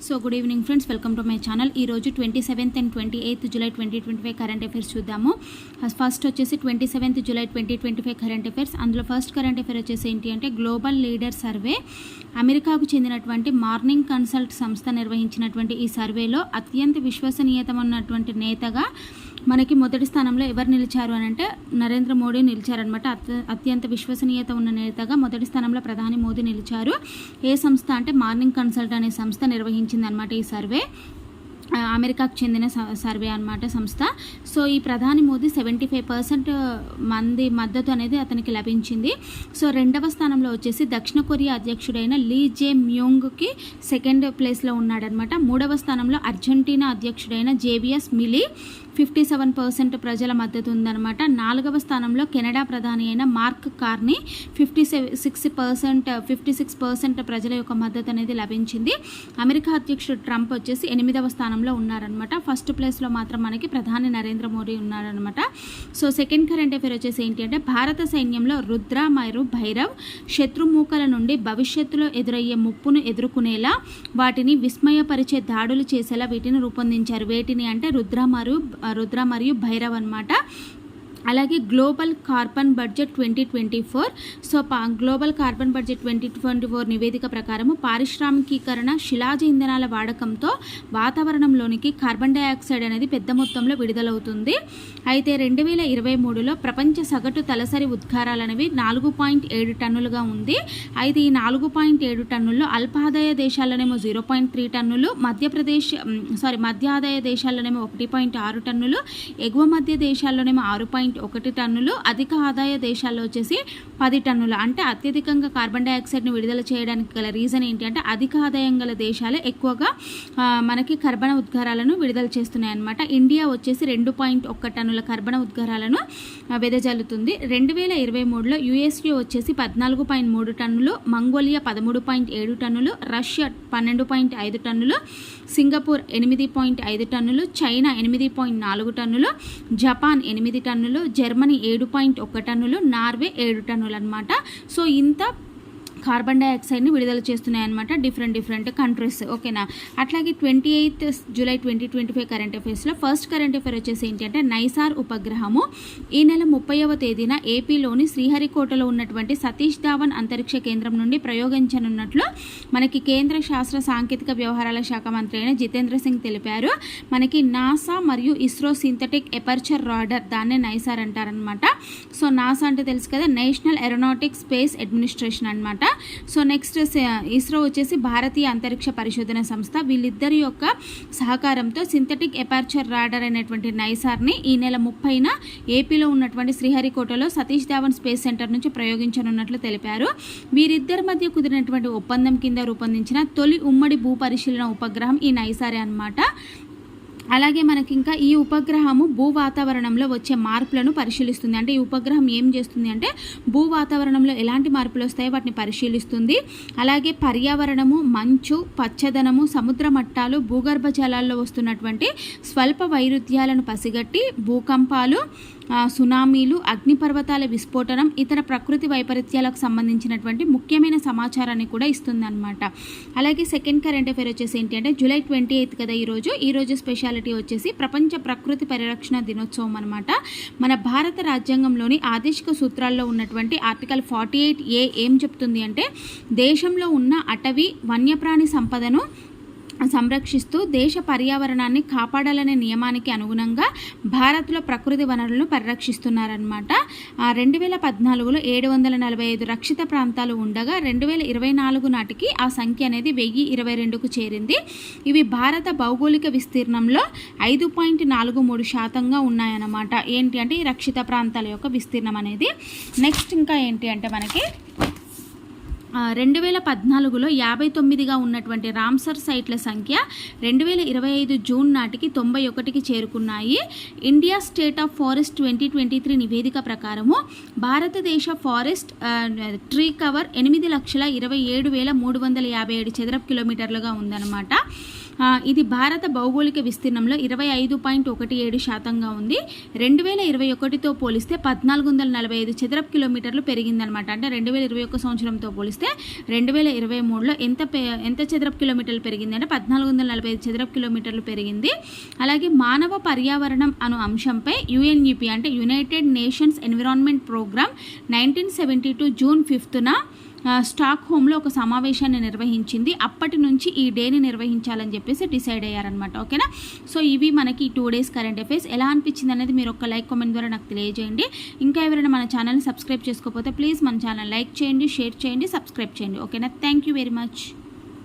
So good evening friends welcome to my channel ఈ రోజు twenty seventh and twenty eighth July twenty twenty five current affairs చూద్దాము. Uh, first వచ్చేసి twenty seventh July twenty twenty five current affairs అందులో first current affair వచ్చేసి ఏంటి అంటే global leader survey అమెరికాకు చెందినటువంటి మార్నింగ్ కన్సల్ట్ సంస్థ నిర్వహించినటువంటి ఈ సర్వేలో అత్యంత విశ్వసనీయత ఉన్నటువంటి నేతగా మనకి మొదటి స్థానంలో ఎవరు నిలిచారు అని అంటే నరేంద్ర మోడీ నిలిచారనమాట అత్య అత్యంత విశ్వసనీయత ఉన్న నేతగా మొదటి స్థానంలో ప్రధాని మోదీ నిలిచారు. ఏ సంస్థ అంటే మార్నింగ్ కన్సల్ట్ అనే సంస్థ నిర్వహించింది అనమాట ఈ సర్వే. అమెరికాకు చెందిన స- సర్వే అనమాట సంస్థ. సో ఈ ప్రధాని మోదీ సెవెంటీ ఫైవ్ పర్సెంట్ మంది మద్దతు అనేది అతనికి లభించింది. సో రెండవ స్థానంలో వచ్చేసి దక్షిణ కొరియా అధ్యక్షుడైన లీ జే మ్యోంగ్కి సెకండ్ ప్లేస్లో ఉన్నాడనమాట మూడవ స్థానంలో అర్జెంటీనా అధ్యక్షుడైన JVS Milei fifty seven percent ప్రజల మద్దతు ఉందన్నమాట. నాలుగవ స్థానంలో కెనడా ప్రధాని అయిన Mark Carney fifty six percent fifty six percent ప్రజల యొక్క మద్దతు అనేది లభించింది. అమెరికా అధ్యక్షుడు ట్రంప్ వచ్చేసి ఎనిమిదవ స్థానంలో ఉన్నారనమాట ఫస్ట్ ప్లేస్లో మాత్రం మనకి ప్రధాని నరేంద్ర మోడీ ఉన్నారనమాట సో సెకండ్ కరెంట్ అఫేర్ వచ్చేసి ఏంటి అంటే భారత సైన్యంలో రుద్ర మరియు భైరవ్ శత్రుమూకల నుండి భవిష్యత్తులో ఎదురయ్యే ముప్పును ఎదుర్కొనేలా వాటిని విస్మయపరిచే దాడులు చేసేలా వీటిని రూపొందించారు. వేటిని అంటే రుద్ర మరియు రుద్ర మరియు భైరవ్ అన్నమాట. అలాగే global carbon budget twenty twenty four. So పా global carbon budget twenty twenty four నివేదిక ప్రకారము పారిశ్రామికీకరణ శిలాజ ఇంధనాల వాడకంతో వాతావరణంలోనికి కార్బన్ డైఆక్సైడ్ అనేది పెద్ద మొత్తంలో విడుదలవుతుంది. అయితే రెండు వేల ఇరవై మూడులో ప్రపంచ సగటు తలసరి ఉద్గారాలు అనేవి నాలుగు పాయింట్ ఏడు టన్నులుగా ఉంది. అయితే ఈ నాలుగు పాయింట్ ఏడు టన్నుల్లో అల్పాదాయ దేశాల్లోనేమో జీరో పాయింట్ త్రీ టన్నులు మధ్యప్రదేశ్ సారీ మధ్య ఆదాయ దేశాల్లోనేమో ఒకటి పాయింట్ ఆరు టన్నులు ఎగువ మధ్య దేశాల్లోనేమో ఆరు పాయింట్ ఒకటి టన్నులు అధిక ఆదాయ దేశాల్లో వచ్చేసి పది టన్నులు. అంటే అత్యధికంగా కార్బన్ డైఆక్సైడ్ని విడుదల చేయడానికి గల రీజన్ ఏంటి అంటే అధిక ఆదాయం గల దేశాలే ఎక్కువగా మనకి కర్బన ఉద్గారాలను విడుదల చేస్తున్నాయి అన్నమాట ఇండియా వచ్చేసి రెండు పాయింట్ ఒక్క టన్నుల కర్బన ఉద్గారాలను వెదజల్లుతుంది. రెండు వేల ఇరవై మూడులో యుఎస్ఏ వచ్చేసి పద్నాలుగు పాయింట్ మూడు టన్నులు మంగోలియా పదమూడు పాయింట్ ఏడు టన్నులు రష్యా పన్నెండు పాయింట్ ఐదు టన్నులు సింగపూర్ ఎనిమిది పాయింట్ ఐదు టన్నులు చైనా ఎనిమిది పాయింట్ నాలుగు టన్నులు జపాన్ ఎనిమిది టన్నులు జర్మనీ ఏడు పాయింట్ ఒక టన్నులు నార్వే ఏడు టన్నులు అనమాట సో ఇంత కార్బన్ డైఆక్సైడ్ని విడుదల చేస్తున్నాయన్నమాట డిఫరెంట్ డిఫరెంట్ కంట్రీస్ ఓకేనా అట్లాగే twenty eighth July twenty twenty five current అఫైర్స్లో first current affair వచ్చేసి ఏంటంటే నైసార్ ఉపగ్రహము. ఈ నెల ముప్పైవ తేదీన ఏపీలోని శ్రీహరికోటలో ఉన్నటువంటి సతీష్ ధావన్ అంతరిక్ష కేంద్రం నుండి ప్రయోగించనున్నట్లు మనకి కేంద్ర శాస్త్ర సాంకేతిక వ్యవహారాల శాఖ మంత్రి అయిన జితేంద్ర సింగ్ తెలిపారు. మనకి నాసా మరియు ఇస్రో సింథటిక్ ఎపర్చర్ రాడర్ దాన్నే నైసార్ అంటారనమాట సో నాసా అంటే తెలుసు కదా నేషనల్ ఏరోనాటిక్ స్పేస్ అడ్మినిస్ట్రేషన్ అనమాట సో నెక్స్ట్ ఇస్రో వచ్చేసి భారతీయ అంతరిక్ష పరిశోధన సంస్థ వీళ్ళిద్దరి యొక్క సహకారంతో సింథటిక్ ఎపార్చర్ రాడర్ అనేటువంటి నైసార్ని ఈ నెల ముప్పైన ఏపీలో ఉన్నటువంటి శ్రీహరికోటలో సతీష్ ధావన్ స్పేస్ సెంటర్ నుంచి ప్రయోగించనున్నట్లు తెలిపారు. వీరిద్దరి మధ్య కుదిరినటువంటి ఒప్పందం కింద రూపొందించిన తొలి ఉమ్మడి భూ పరిశీలన ఉపగ్రహం ఈ నైసారే అన్నమాట. అలాగే మనకి ఇంకా ఈ ఉపగ్రహము భూ వాతావరణంలో వచ్చే మార్పులను పరిశీలిస్తుంది. అంటే ఈ ఉపగ్రహం ఏం చేస్తుంది అంటే భూ వాతావరణంలో ఎలాంటి మార్పులు వస్తాయో వాటిని పరిశీలిస్తుంది. అలాగే పర్యావరణము మంచు పచ్చదనము సముద్ర మట్టాలు భూగర్భ జలాల్లో వస్తున్నటువంటి స్వల్ప వైరుధ్యాలను పసిగట్టి భూకంపాలు సునామీలు అగ్నిపర్వతాల విస్ఫోటనం ఇతర ప్రకృతి వైపరీత్యాలకు సంబంధించినటువంటి ముఖ్యమైన సమాచారాన్ని కూడా ఇస్తుందన్నమాట. అలాగే సెకండ్ కరెంట్ అఫేర్ వచ్చేసి ఏంటి అంటే జూలై ట్వంటీ ఎయిత్ కదా ఈరోజు ఈరోజు స్పెషాలిటీ వచ్చేసి ప్రపంచ ప్రకృతి పరిరక్షణ దినోత్సవం అనమాట మన భారత రాజ్యాంగంలోని ఆదేశిక సూత్రాల్లో ఉన్నటువంటి ఆర్టికల్ ఫార్టీ ఎయిట్ ఏ ఏం చెప్తుంది అంటే దేశంలో ఉన్న అటవీ వన్యప్రాణి సంపదను సంరక్షిస్తూ దేశ పర్యావరణాన్ని కాపాడాలనే నియమానికి అనుగుణంగా భారత్లో ప్రకృతి వనరులను పరిరక్షిస్తున్నారనమాట రెండు వేల పద్నాలుగులో ఏడు వందల నలభై ఐదు రక్షిత ప్రాంతాలు ఉండగా రెండు వేల ఇరవై నాలుగు నాటికి ఆ సంఖ్య అనేది వెయ్యి ఇరవై రెండుకు చేరింది. ఇవి భారత భౌగోళిక విస్తీర్ణంలో ఐదు పాయింట్ నాలుగు మూడు శాతంగా ఉన్నాయన్నమాట. ఏంటి అంటే ఈ రక్షిత ప్రాంతాల యొక్క విస్తీర్ణం అనేది. నెక్స్ట్ ఇంకా ఏంటి అంటే మనకి రెండు వేల పద్నాలుగులో యాభై తొమ్మిదిగా ఉన్నటువంటి రామ్సర్ సైట్ల సంఖ్య రెండు వేల ఇరవై ఐదు జూన్ నాటికి తొంభై ఒకటికి చేరుకున్నాయి. India state of forest twenty twenty three నివేదిక ప్రకారము భారతదేశ ఫారెస్ట్ ట్రీ కవర్ ఎనిమిది లక్షల ఇరవై ఏడు వేల మూడు వందల యాభై ఏడు చదరపు కిలోమీటర్లుగా ఉందన్నమాట. ఇది భారత భౌగోళిక విస్తీర్ణంలో ఇరవై ఐదు పాయింట్ ఒకటి ఏడు శాతంగా ఉంది. రెండు వేల ఇరవై ఒకటితో పోలిస్తే పద్నాలుగు వందల నలభై ఐదు చదరపు కిలోమీటర్లు పెరిగిందనమాట అంటే రెండు వేల ఇరవై ఒక్క సంవత్సరంతో పోలిస్తే రెండు వేల ఇరవై మూడులో ఎంత ఎంత చదరపు కిలోమీటర్లు పెరిగింది అంటే పద్నాలుగు వందల నలభై ఐదు చదరపు కిలోమీటర్లు పెరిగింది. అలాగే మానవ పర్యావరణం అను అంశంపై యుఎన్ఈపి అంటే United Nations environment programme nineteen seventy two June ఫిఫ్త్న స్టాక్ హోమ్లో ఒక సమావేశాన్ని నిర్వహించింది. అప్పటి నుంచి ఈ డేని నిర్వహించాలని చెప్పేసి డిసైడ్ అయ్యారనమాట ఓకేనా? సో ఇవి మనకి టూ డేస్ కరెంట్ అఫైర్స్. ఎలా అనిపించింది అనేది మీరు ఒక లైక్ కామెంట్ ద్వారా నాకు తెలియజేయండి. ఇంకా ఎవరైనా మన ఛానల్ని సబ్స్క్రైబ్ చేసుకోకపోతే ప్లీజ్ మన ఛానల్ లైక్ చేయండి షేర్ చేయండి సబ్స్క్రైబ్ చేయండి. ఓకేనా? Thank you very much.